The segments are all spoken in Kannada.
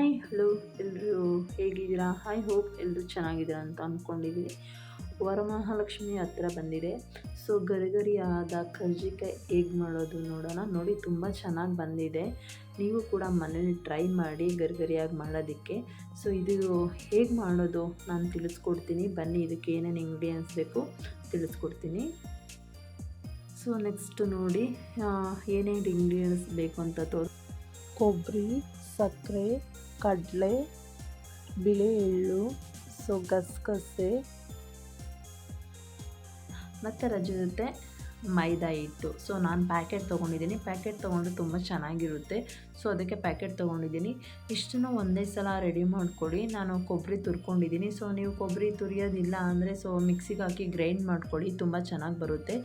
ಹಾಯ್ ಹಲೋ ಎಲ್ಲರೂ ಹೇಗಿದ್ದೀರಾ? ಹಾಯ್ ಹೋಪ್ ಎಲ್ಲರೂ ಚೆನ್ನಾಗಿದ್ದೀರಾ ಅಂತ ಅಂದ್ಕೊಂಡಿದ್ದೀನಿ ವರಮಹಾಲಕ್ಷ್ಮಿ ಹತ್ರ ಬಂದಿದೆ. ಸೊ ಗರಿಗರಿಯಾದ ಕರ್ಜಿಕಾಯಿ ಹೇಗೆ ಮಾಡೋದು ನೋಡೋಣ. ನೋಡಿ, ತುಂಬ ಚೆನ್ನಾಗಿ ಬಂದಿದೆ. ನೀವು ಕೂಡ ಮನೇಲಿ ಟ್ರೈ ಮಾಡಿ ಗರಿಗರಿಯಾಗಿ ಮಾಡೋದಕ್ಕೆ. ಸೊ ಇದು ಹೇಗೆ ಮಾಡೋದು ನಾನು ತಿಳಿಸ್ಕೊಡ್ತೀನಿ. ಬನ್ನಿ, ಇದಕ್ಕೆ ಏನೇನು ಇಂಗ್ರೀಡಿಯೆಂಟ್ಸ್ ಬೇಕು ತಿಳಿಸ್ಕೊಡ್ತೀನಿ. ಸೊ ನೆಕ್ಸ್ಟ್ ನೋಡಿ ಏನೇನು ಇಂಗ್ರೀಡಿಯೆಂಟ್ಸ್ ಬೇಕು ಅಂತ ತೋರಿಸ್ ಕೊಬ್ಬರಿ, ಸಕ್ಕರೆ ಕಡಲೆ ಬಿಳಿ ಎಳ್ಳು ಸೊ ಗಸಗಸೆ ಮತ್ತು ಅದ್ರ ಜೊತೆ ಮೈದಾ ಹಿಟ್ಟು. ಸೊ ನಾನು ಪ್ಯಾಕೆಟ್ ತೊಗೊಂಡಿದ್ದೀನಿ. ಪ್ಯಾಕೆಟ್ ತೊಗೊಂಡ್ರೆ ತುಂಬ ಚೆನ್ನಾಗಿರುತ್ತೆ. ಸೊ ಅದಕ್ಕೆ ಪ್ಯಾಕೆಟ್ ತೊಗೊಂಡಿದ್ದೀನಿ. ಇಷ್ಟನ್ನು ಒಂದೇ ಸಲ ರೆಡಿ ಮಾಡ್ಕೊಳ್ಳಿ ನಾನು ಕೊಬ್ಬರಿ ತುರ್ಕೊಂಡಿದ್ದೀನಿ. ಸೊ ನೀವು ಕೊಬ್ಬರಿ ತುರಿಯೋದಿಲ್ಲ ಅಂದರೆ ಸೊ ಮಿಕ್ಸಿಗೆ ಹಾಕಿ ಗ್ರೈಂಡ್ ಮಾಡ್ಕೊಳ್ಳಿ ತುಂಬ ಚೆನ್ನಾಗಿ ಬರುತ್ತೆ.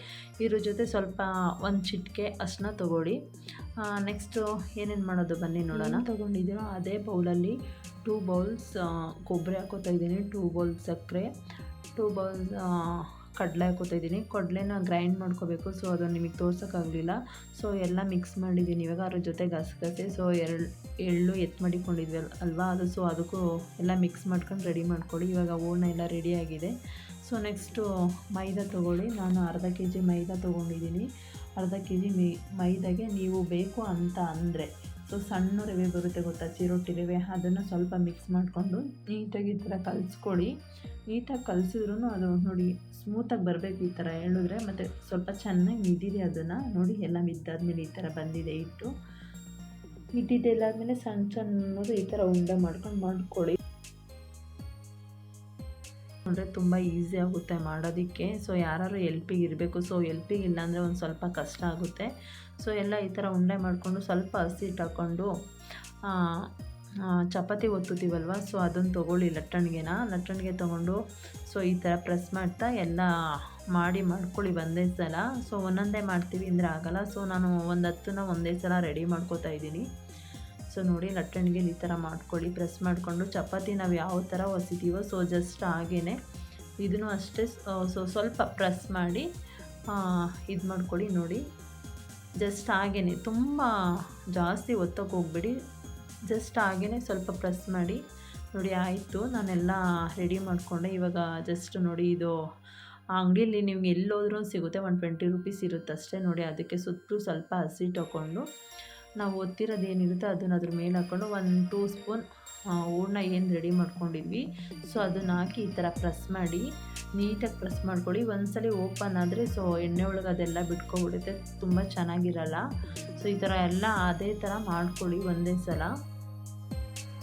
ಇದ್ರ ಜೊತೆ ಸ್ವಲ್ಪ ಒಂದು ಚಿಟಿಕೆ ಅಷ್ಟನ್ನ ತೊಗೊಳ್ಳಿ. ನೆಕ್ಸ್ಟು ಏನೇನು ಮಾಡೋದು ಬನ್ನಿ ನೋಡೋಣ. ತೊಗೊಂಡಿದ್ದೀನೋ ಅದೇ ಬೌಲಲ್ಲಿ ಟೂ ಬೌಲ್ಸ್ ಕೊಬ್ಬರಿ ಹಾಕೋತಾ ಇದ್ದೀನಿ. ಟೂ ಬೌಲ್ಸ್ ಸಕ್ಕರೆ ಟೂ ಬೌಲ್ಸ್ ಕಡಲೆ ಹಾಕೋತಾ ಇದ್ದೀನಿ. ಕಡಲೆನ ಗ್ರೈಂಡ್ ಮಾಡ್ಕೋಬೇಕು. ಸೊ ಅದು ನಿಮಗೆ ತೋರ್ಸೋಕ್ಕಾಗಲಿಲ್ಲ. ಸೊ ಎಲ್ಲ ಮಿಕ್ಸ್ ಮಾಡಿದ್ದೀನಿ. ಇವಾಗ ಅದ್ರ ಜೊತೆ ಗಸಗಸೆ ಸೊ ಎರಡು, ಎಳ್ಳು ಎತ್ತು ಮಾಡಿಕೊಂಡಿದ್ವಿ ಅಲ್ವಾ? ಅದು ಸೊ ಅದಕ್ಕೂ ಎಲ್ಲ ಮಿಕ್ಸ್ ಮಾಡ್ಕೊಂಡು ರೆಡಿ ಮಾಡ್ಕೊಳ್ಳಿ. ಇವಾಗ ಹೂರ್ಣ ಎಲ್ಲ ರೆಡಿಯಾಗಿದೆ ಸೊ ನೆಕ್ಸ್ಟು ಮೈದಾ ತೊಗೊಳ್ಳಿ. ನಾನು ಅರ್ಧ ಕೆ ಜಿ ಮೈದಾ ತೊಗೊಂಡಿದ್ದೀನಿ. ಅರ್ಧ ಕೆ ಜಿ ಮೈ, ಮೈದಾಗೆ ನೀವು ಬೇಕು ಅಂತ ಅಂದರೆ ಸೊ ಸಣ್ಣ ರವೆ ಬರುತ್ತೆ ಗೊತ್ತಾ? ಚಿರೋಟಿ ರವೆ, ಅದನ್ನು ಸ್ವಲ್ಪ ಮಿಕ್ಸ್ ಮಾಡಿಕೊಂಡು ನೀಟಾಗಿ ಈ ಥರ ಕಲಿಸ್ಕೊಳ್ಳಿ ನೀಟಾಗಿ ಕಲಿಸಿದ್ರೂ ಅದು ನೋಡಿ ಸ್ಮೂತಾಗಿ ಬರಬೇಕು ಈ ಥರ ಹೇಳಿದ್ರೆ. ಮತ್ತು ಸ್ವಲ್ಪ ಚೆನ್ನಾಗಿ ಮಿದಿರಿ ಅದನ್ನು ನೋಡಿ, ಎಲ್ಲ ಮಿದ್ದಾದ್ಮೇಲೆ ಈ ಥರ ಬಂದಿದೆ ಇಟ್ಟು ಮಿದ್ದಿದ್ದೆಲ್ಲಾದ್ಮೇಲೆ ಸಣ್ಣ ಸಣ್ಣದು ಈ ಥರ ಉಂಡೆ ಮಾಡ್ಕೊಂಡು ಮಾಡ್ಕೊಳ್ಳಿ. ಅಂದರೆ ತುಂಬ ಈಸಿ ಆಗುತ್ತೆ ಮಾಡೋದಕ್ಕೆ. ಸೊ ಯಾರು ಎಲ್ಪಿಗೆ ಇರಬೇಕು. ಸೊ ಎಲ್ಪಿಗೆ ಇಲ್ಲಾಂದರೆ ಒಂದು ಸ್ವಲ್ಪ ಕಷ್ಟ ಆಗುತ್ತೆ. ಸೊ, ಎಲ್ಲ ಈ ಥರ ಉಂಡೆ ಮಾಡಿಕೊಂಡು ಸ್ವಲ್ಪ ಹಸಿಟ್ಟು ಹಾಕ್ಕೊಂಡು ಚಪಾತಿ ಒತ್ತುತ್ತೀವಲ್ವ? ಸೊ, ಅದನ್ನು ತೊಗೊಳ್ಳಿ ಲಟ್ಟಣಿಗೆನ. ಲಟ್ಟಣಿಗೆ ತೊಗೊಂಡು, ಸೊ, ಈ ಥರ ಪ್ರೆಸ್ ಮಾಡ್ತಾ ಎಲ್ಲ ಮಾಡಿ ಮಾಡ್ಕೊಳ್ಳಿ ಒಂದೇ ಸಲ. ಸೊ, ಒಂದೊಂದೇ ಮಾಡ್ತೀವಿ ಅಂದರೆ ಆಗೋಲ್ಲ. ಸೊ, ನಾನು ಒಂದು ಹತ್ತನ್ನ ಒಂದೇ ಸಲ ರೆಡಿ ಮಾಡ್ಕೋತಾ ಇದ್ದೀನಿ. ಸೊ ನೋಡಿ ಲಟ್ಟಣಿಗೆ ಈ ಥರ ಮಾಡ್ಕೊಳ್ಳಿ, ಪ್ರೆಸ್ ಮಾಡಿಕೊಂಡು, ಚಪಾತಿ ನಾವು ಯಾವ ಥರ ಹೊಸಿದೀವೋ ಸೊ ಜಸ್ಟ್ ಹಾಗೇ ಇದನ್ನು ಅಷ್ಟೇ ಸೊ ಸ್ವಲ್ಪ ಪ್ರೆಸ್ ಮಾಡಿ ಇದು ಮಾಡ್ಕೊಳ್ಳಿ ನೋಡಿ. ಜಸ್ಟ್ ಹಾಗೇ ತುಂಬ ಜಾಸ್ತಿ ಒತ್ತಕ್ಕೆ ಹೋಗ್ಬಿಡಿ. ಜಸ್ಟ್ ಹಾಗೇ ಸ್ವಲ್ಪ ಪ್ರೆಸ್ ಮಾಡಿ, ನೋಡಿ ಆಯಿತು, ನಾನೆಲ್ಲ ರೆಡಿ ಮಾಡಿಕೊಂಡೆ. ಇವಾಗ ಜಸ್ಟ್ ನೋಡಿ ಇದು ಆ ಅಂಗಡಿಯಲ್ಲಿ ನಿಮ್ಗೆ ಎಲ್ಲೋದ್ರೂ ಸಿಗುತ್ತೆ, ಒನ್ ಟ್ವೆಂಟಿ ರುಪೀಸ್ ಇರುತ್ತೆ ಅಷ್ಟೇ ನೋಡಿ ಅದಕ್ಕೆ ಸುತ್ತಲೂ ಸ್ವಲ್ಪ ಹಸಿ ತಗೊಂಡು ನಾವು ಒತ್ತಿರೋದು ಏನಿರುತ್ತೋ ಅದನ್ನ ಅದ್ರ ಮೇಲೆ ಹಾಕ್ಕೊಂಡು ಒಂದು ಟೂ ಸ್ಪೂನ್ ಹೂರ್ಣ ಏನು ರೆಡಿ ಮಾಡ್ಕೊಂಡಿದ್ವಿ. ಸೊ ಅದನ್ನು ಹಾಕಿ ಈ ಥರ ಪ್ರೆಸ್ ಮಾಡಿ, ನೀಟಾಗಿ ಪ್ರೆಸ್ ಮಾಡ್ಕೊಳ್ಳಿ. ಒಂದ್ಸಲ ಓಪನ್ ಆದರೆ ಸೊ ಎಣ್ಣೆ ಒಳಗೆ ಅದೆಲ್ಲ ಬಿಟ್ಕೊಬಿಡುತ್ತೆ. ತುಂಬ ಚೆನ್ನಾಗಿರಲ್ಲ. ಸೊ ಈ ಥರ ಎಲ್ಲ ಅದೇ ಥರ ಮಾಡ್ಕೊಳ್ಳಿ ಒಂದೇ ಸಲ.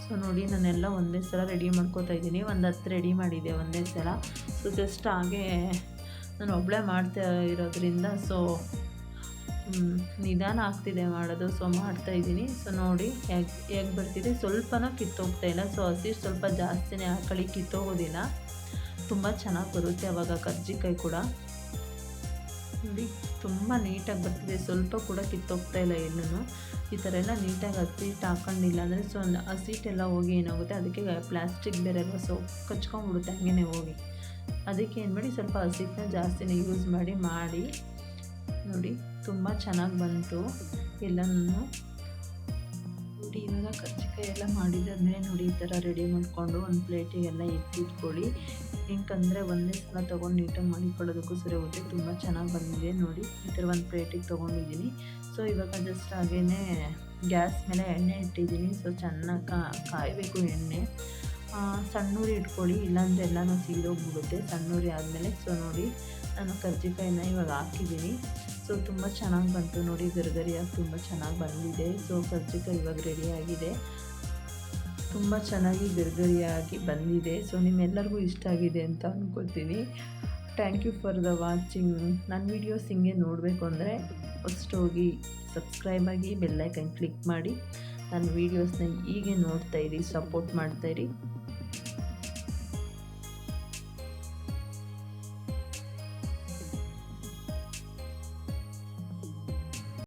ಸೊ ನೋಡಿ ನಾನೆಲ್ಲ ಒಂದೇ ಸಲ ರೆಡಿ ಮಾಡ್ಕೋತಾ ಇದ್ದೀನಿ. ಒಂದು ಹತ್ತು ರೆಡಿ ಮಾಡಿದೆ ಒಂದೇ ಸಲ. ಸೊ ಜಸ್ಟ್ ಹಾಗೆ ನಾನು ಒಬ್ಬಳೇ ಮಾಡ್ತಾ ಇರೋದ್ರಿಂದ ಸೊ ನಿಧಾನ ಆಗ್ತಿದೆ ಮಾಡೋದು. ಸೊ ಮಾಡ್ತಾ ಇದ್ದೀನಿ. ಸೊ ನೋಡಿ, ಹೇಗೆ ಹೇಗೆ ಬರ್ತಿದೆ. ಸ್ವಲ್ಪನೂ ಕಿತ್ತೋಗ್ತಾ ಇಲ್ಲ. ಸೊ ಹಸಿ ಸ್ವಲ್ಪ ಜಾಸ್ತಿನೇ ಹಾಕೊಳ್ಳಿ. ಕಿತ್ತೋಗೋದಿಲ್ಲ. ತುಂಬ ಚೆನ್ನಾಗಿ ಬರುತ್ತೆ ಅವಾಗ ಕರ್ಜಿಕಾಯಿ ಕೂಡ. ನೋಡಿ, ತುಂಬ ನೀಟಾಗಿ ಬರ್ತಿದೆ. ಸ್ವಲ್ಪ ಕೂಡ ಕಿತ್ತೋಗ್ತಾ ಇಲ್ಲ ಏನೂ ಈ ಥರ ಎಲ್ಲ ನೀಟಾಗಿ ಹಸಿಟ್ಟು ಹಾಕೊಂಡಿಲ್ಲ ಅಂದರೆ ಸೊ ಹಸಿಟ್ಟೆಲ್ಲ ಹೋಗಿ ಏನಾಗುತ್ತೆ? ಅದಕ್ಕೆ ಪ್ಲಾಸ್ಟಿಕ್ ಬೇರೆ ಸೊ, ಕಚ್ಕೊಂಡ್ಬಿಡುತ್ತೆ. ಹಂಗೆ ಹೋಗಿ. ಅದಕ್ಕೆ ಏನು ಮಾಡಿ ಸ್ವಲ್ಪ ಹಸಿಟ್ಟನ್ನ ಜಾಸ್ತಿನೇ ಯೂಸ್ ಮಾಡಿ ಮಾಡಿ, ನೋಡಿ. ತುಂಬ ಚೆನ್ನಾಗಿ ಬಂತು. ಎಲ್ಲನೂ ನೋಡಿ, ಇವಾಗ ಕರ್ಜಿಕಾಯಿ ಎಲ್ಲ ಮಾಡಿದಾದ್ಮೇಲೆ ನೋಡಿ, ಈ ಥರ ರೆಡಿ ಮಾಡಿಕೊಂಡು ಒಂದು ಪ್ಲೇಟಿಗೆಲ್ಲ ಎತ್ತಿಟ್ಕೊಳ್ಳಿ ಹೆಂಗಂದರೆ ಒಂದೇ ಸಲ ತೊಗೊಂಡು ನೀಟಾಗಿ ಮಾಡಿಕೊಳ್ಳೋದಕ್ಕೂ ಸರಿ ಹೋದರೆ ತುಂಬ ಚೆನ್ನಾಗಿ ಬಂದಿದೆ ನೋಡಿ, ಈ ಥರ ಒಂದು ಪ್ಲೇಟಿಗೆ ತೊಗೊಂಡಿದ್ದೀನಿ. ಸೊ ಇವಾಗ ಜಸ್ಟ್ ಹಾಗೇ ಗ್ಯಾಸ್ ಮೇಲೆ ಎಣ್ಣೆ ಇಟ್ಟಿದ್ದೀನಿ. ಸೊ ಚೆನ್ನಾಗಿ ಕಾಯಬೇಕು ಎಣ್ಣೆ. ಸಣ್ಣೂರಿ ಇಟ್ಕೊಳ್ಳಿ, ಇಲ್ಲಾಂದರೆ ಎಲ್ಲನೂ ಸೀದೋಗ್ಬಿಡುತ್ತೆ ಸಣ್ಣೂರಿ ಆದಮೇಲೆ ಸೊ ನೋಡಿ, ನಾನು ಕರ್ಜಿಕಾಯಿನ ಇವಾಗ ಹಾಕಿದ್ದೀನಿ. ಸೊ ತುಂಬ ಚೆನ್ನಾಗಿ ಬಂತು ನೋಡಿ, ಗರಿಗರಿಯಾಗಿ ತುಂಬ ಚೆನ್ನಾಗಿ ಬಂದಿದೆ. ಸೊ ಕರ್ಜಿಕಾಯಿ ಇವಾಗ ರೆಡಿಯಾಗಿದೆ ತುಂಬ ಚೆನ್ನಾಗಿ ಗರಿಗರಿಯಾಗಿ ಬಂದಿದೆ. ಸೊ ನಿಮ್ಮೆಲ್ಲರಿಗೂ ಇಷ್ಟ ಆಗಿದೆ ಅಂತ ಅಂದ್ಕೊಳ್ತೀನಿ thank you for the watching ನನ್ನ ವೀಡಿಯೋಸ್ ಹಿಂಗೆ ನೋಡಬೇಕು ಅಂದರೆ ಫಸ್ಟ್ ಹೋಗಿ ಸಬ್ಸ್ಕ್ರೈಬ್ ಆಗಿ ಬೆಲ್ಲೈಕನ್ ಕ್ಲಿಕ್ ಮಾಡಿ. ನನ್ನ ವೀಡಿಯೋಸ್ನ ಹೀಗೆ ನೋಡ್ತಾಯಿರಿ ಸಪೋರ್ಟ್ ಮಾಡ್ತಾಯಿರಿ